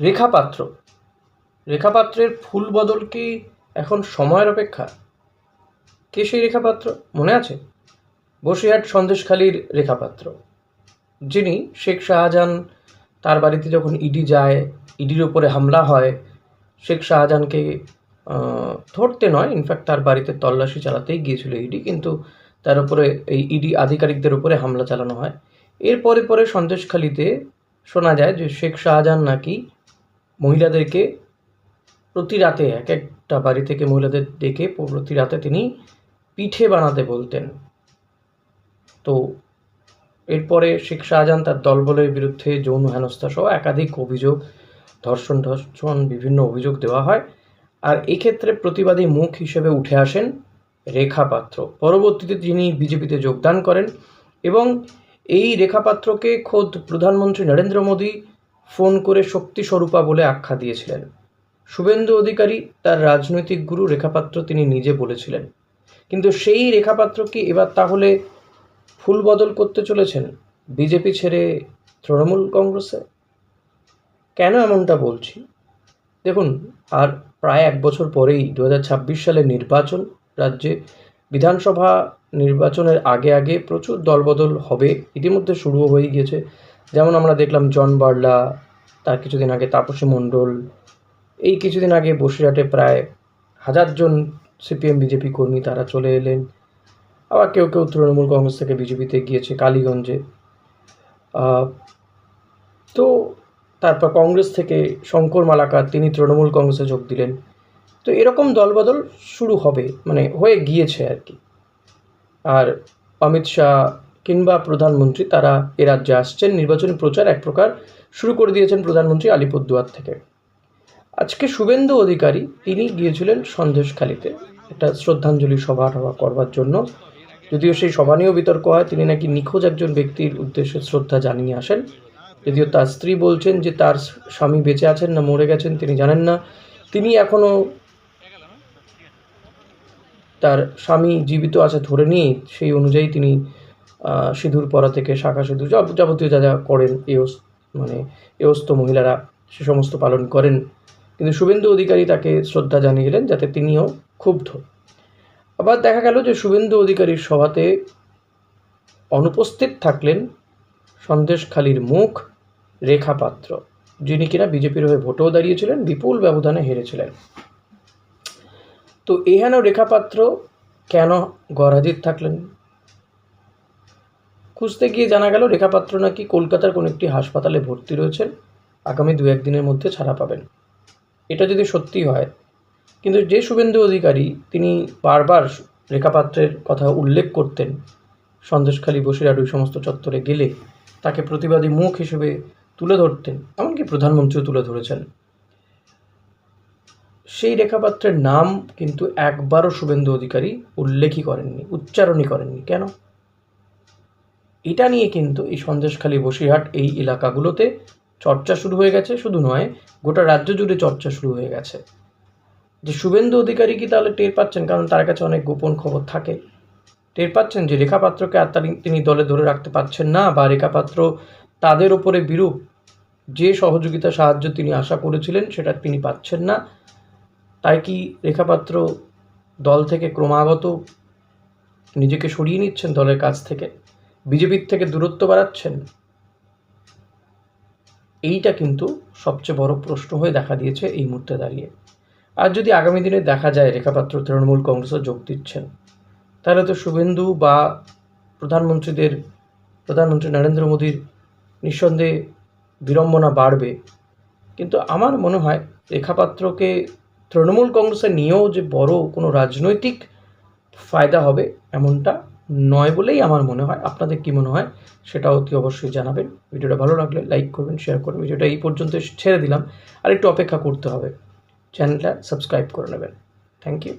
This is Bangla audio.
রেখাপাত্র। রেখাপাত্রের ফুল বদল কি এখন সময়ের অপেক্ষা? কে সেই রেখাপাত্র? মনে আছে? বসিরহাট সন্দেশখালীর রেখাপাত্র। যিনি শেখ শাহজাহান তার বাড়িতে যখন ইডি যায়, ইডির ওপরে হামলা হয়, শেখ শাহজাহানকে ধরতে নয়, ইনফ্যাক্ট তার বাড়িতে তল্লাশি চালাতেই গিয়েছিল ইডি, কিন্তু তার উপরে এই ইডি আধিকারিকদের উপরে হামলা চালানো হয়। এরপরে পরে সন্দেশখালীতে শোনা যায় যে শেখ শাহজাহান নাকি মহিলাদেরকে প্রতি রাতে এক একটা বাড়ি থেকে মহিলাদের ডেকে প্রতি রাতে তিনি পিঠে বানাতে বলতেন। তো এরপরে শেখ শাহজাহান তার দলবলের বিরুদ্ধে যৌন হেনস্থা সহ একাধিক অভিযোগ, ধর্ষণ ধর্ষণ বিভিন্ন অভিযোগ দেওয়া হয়। আর এক্ষেত্রে প্রতিবাদী মুখ হিসেবে উঠে আসেন রেখা পাত্র। পরবর্তীতে তিনি বিজেপিতে যোগদান করেন এবং এই রেখা পাত্রকে খোদ প্রধানমন্ত্রী নরেন্দ্র মোদী ফোন করে শক্তি স্বরূপা বলে আখ্যা দিয়েছিলেন। শুভেন্দু অধিকারী তার রাজনৈতিক গুরু রেখাপাত্র তিনি নিজে বলেছিলেন। কিন্তু সেই রেখাপাত্র কি এবার তাহলে ফুল বদল করতে চলেছেন বিজেপি ছেড়ে তৃণমূল কংগ্রেসে? কেন এমনটা বলছি? দেখুন, আর প্রায় এক বছর পরেই দু সালের নির্বাচন, রাজ্যে বিধানসভা নির্বাচনের আগে আগে প্রচুর দলবদল হবে, ইতিমধ্যে শুরু হয়ে গিয়েছে। যেমন আমরা দেখলাম জন বার্লা, তার কিছুদিন আগে তাপসী মণ্ডল, এই কিছুদিন আগে বসিরহাটে প্রায় হাজারজন সিপিএম, বিজেপি কর্মী তারা চলে এলেন। আবার কেউ কেউ তৃণমূল কংগ্রেস থেকে বিজেপিতে গিয়েছে কালীগঞ্জে। তো তারপর কংগ্রেস থেকে শঙ্কর মালাকার, তিনি তৃণমূল কংগ্রেসে যোগ দিলেন। তো এরকম দলবদল শুরু হবে মানে হয়ে গিয়েছে আর কি। আর অমিত শাহ কিংবা প্রধানমন্ত্রী তারা এ রাজ্যে আসছেন। নির্বাচনী প্রচার এক প্রকার শুরু করে দিয়েছেন প্রধানমন্ত্রী আলিপুরদুয়ার থেকে। আজকে শুভেন্দু অধিকারী, তিনি গিয়েছিলেন সন্দেশখালিতে। একটা শ্রদ্ধাঞ্জলি সভা করবার জন্য। যদিও সেই সভা নিয়েও বিতর্ক হয়, তিনি নাকি নিখোঁজ একজন ব্যক্তির উদ্দেশ্যে শ্রদ্ধা জানিয়ে আসেন। যদিও তার স্ত্রী বলছেন যে, তার স্বামী বেঁচে আছেন না, মরে গেছেন, তিনি জানেন না। তিনি এখনও তার স্বামী জীবিত আছে ধরে নিয়ে, সেই অনুযায়ী তিনি সিঁদুর পরা থেকে শাখা সিঁদুর যাব- যাবতীয় যা যা করেন এওস মানে এওস্ত মহিলারা সে সমস্ত পালন করেন। কিন্তু শুভেন্দু অধিকারী তাকে শ্রদ্ধা জানিয়ে গেলেন যাতে তিনিও ক্ষুব্ধ। আবার দেখা গেল যে শুভেন্দু অধিকারীর সভাতে অনুপস্থিত থাকলেন সন্দেশখালীর মুখ রেখা পাত্র যিনি কিনা বিজেপির হয়ে ভোটেও দাঁড়িয়েছিলেন, বিপুল ব্যবধানে হেরেছিলেন। তো এহেন রেখাপাত্র কেন গরাজিত থাকলেন? খুঁজতে গিয়ে জানা গেল রেখাপাত্র নাকি কলকাতার কোনো একটি হাসপাতালে ভর্তি রয়েছেন। আগামী দু একদিনের মধ্যে ছাড়া পাবেন। এটা যদি সত্যি হয়, কিন্তু যে শুভেন্দু অধিকারী তিনি বারবার রেখাপাত্রের কথা উল্লেখ করতেন, সন্দেশখালী, বসিরহাট ওই সমস্ত চত্বরে গেলে তাকে প্রতিবাদী মুখ হিসেবে তুলে ধরতেন, এমনকি প্রধানমন্ত্রীও তুলে ধরেছেন। সেই রেখাপাত্রের নাম কিন্তু একবারও শুভেন্দু অধিকারী উল্লেখই করেননি, উচ্চারণই করেননি। কেন? এটা নিয়ে কিন্তু এই সন্দেশখালী বসিরহাট এই এলাকাগুলোতে চর্চা শুরু হয়ে গেছে। শুধু নয়, গোটা রাজ্য জুড়ে চর্চা শুরু হয়ে গেছে। যে শুভেন্দু অধিকারী কি তাহলে টের পাচ্ছেন? কারণ তার কাছে অনেক গোপন খবর থাকে। টের পাচ্ছেন যে রেখাপাত্রকে আর তারি- তিনি দলে ধরে রাখতে পারছেন না বা রেখাপাত্র তাদের ওপরে বিরূপ যে সহযোগিতা, সাহায্য তিনি আশা করেছিলেন সেটা তিনি পাচ্ছেন না। তাই কি রেখাপাত্র দল থেকে ক্রমাগত নিজেকে সরিয়ে নিচ্ছেন দলের কাছ থেকে? বিজেপির থেকে দূরত্ব বাড়াচ্ছেন? এইটা কিন্তু সবচেয়ে বড় প্রশ্ন হয়ে দেখা দিয়েছে এই মুহূর্তে দাঁড়িয়ে। আর যদি আগামী দিনে দেখা যায় রেখাপাত্র, তৃণমূল কংগ্রেসে যোগ দিচ্ছেন, তাহলে তো শুভেন্দু বা প্রধানমন্ত্রীদের, প্রধানমন্ত্রী নরেন্দ্র মোদীর নিঃসন্দেহে বিড়ম্বনা বাড়বে। কিন্তু আমার মনে হয় রেখাপাত্রকে তৃণমূল কংগ্রেসে নিয়েও যে বড় কোনো রাজনৈতিক ফায়দা হবে এমনটা নয় বলেই আমার মনে হয়, আপনাদের কি মনে হয় সেটা অতি অবশ্যই জানাবেন। ভিডিওটা ভালো লাগলে লাইক করবেন শেয়ার করবেন। ভিডিওটা এই পর্যন্ত ছেড়ে দিলাম। আর একটু অপেক্ষা করতে হবে। চ্যানেলটা সাবস্ক্রাইব করে নেবেন। Thank you.